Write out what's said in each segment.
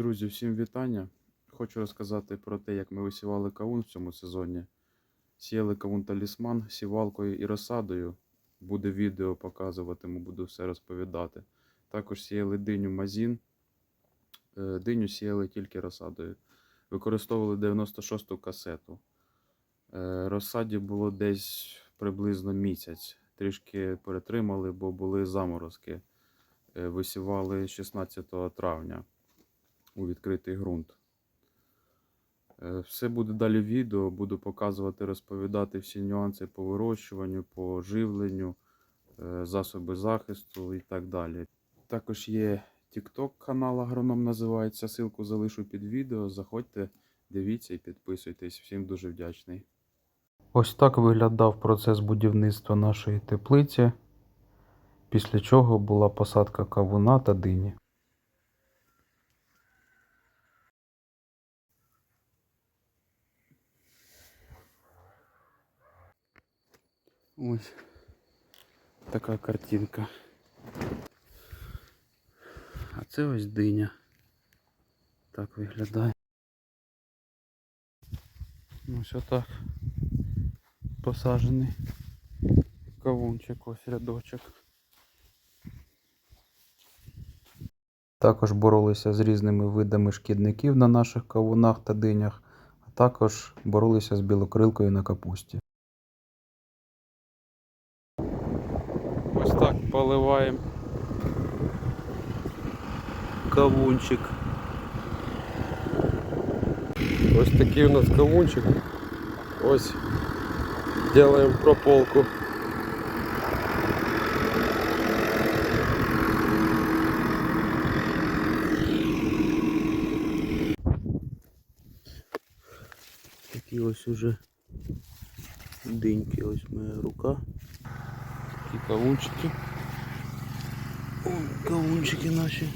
Друзі, всім вітання. Хочу розказати про те, як ми висівали кавун в цьому сезоні. Сіяли кавун талісман сівалкою і розсадою. Буде відео показуватиму, буду все розповідати. Також сіяли диню мазін. Е, Диню сіяли тільки розсадою. Використовували 96-ту касету. Е, Розсаді було десь приблизно місяць. Трішки перетримали, бо були заморозки. Е, Висівали 16 травня у відкритий ґрунт. Е, Все буде далі відео, буду показувати, розповідати всі нюанси по вирощуванню, по живленню, е, засоби захисту і так далі. Також є TikTok канал Агроном називається. Силку залишу під відео. Заходьте, дивіться і підписуйтесь. Всім дуже вдячний. Ось так виглядав процес будівництва нашої теплиці, після чого була посадка кавуна та дині. Ось така картинка. А це ось диня. Так виглядає. Ось отак. Посаджений кавунчик, ось рядочок. Також боролися з різними видами шкідників на наших кавунах та динях, а також боролися з білокрилкою на капусті. поливаємо кавунчик. Ось такий у нас кавунчик. Ось делаем прополку. Такі ось уже диньки, ось моя рука. Такі кавунчики. О, кавунчики наші.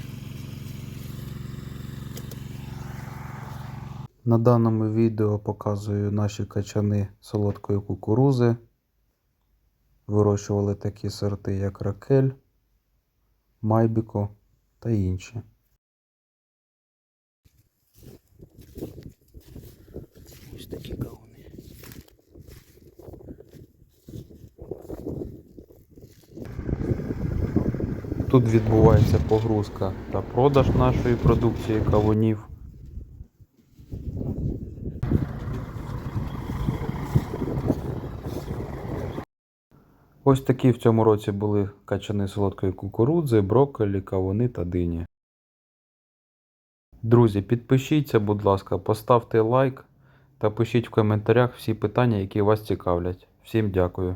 На даному відео показую наші качани солодкої кукурузи. Вирощували такі сорти, як ракель, майбіко та інші. Тут відбувається погрузка та продаж нашої продукції кавунів. Ось такі в цьому році були качани солодкої кукурудзи, брокколі, кавуни та дині. Друзі, підпишіться, будь ласка, поставте лайк та пишіть в коментарях всі питання, які вас цікавлять. Всім дякую.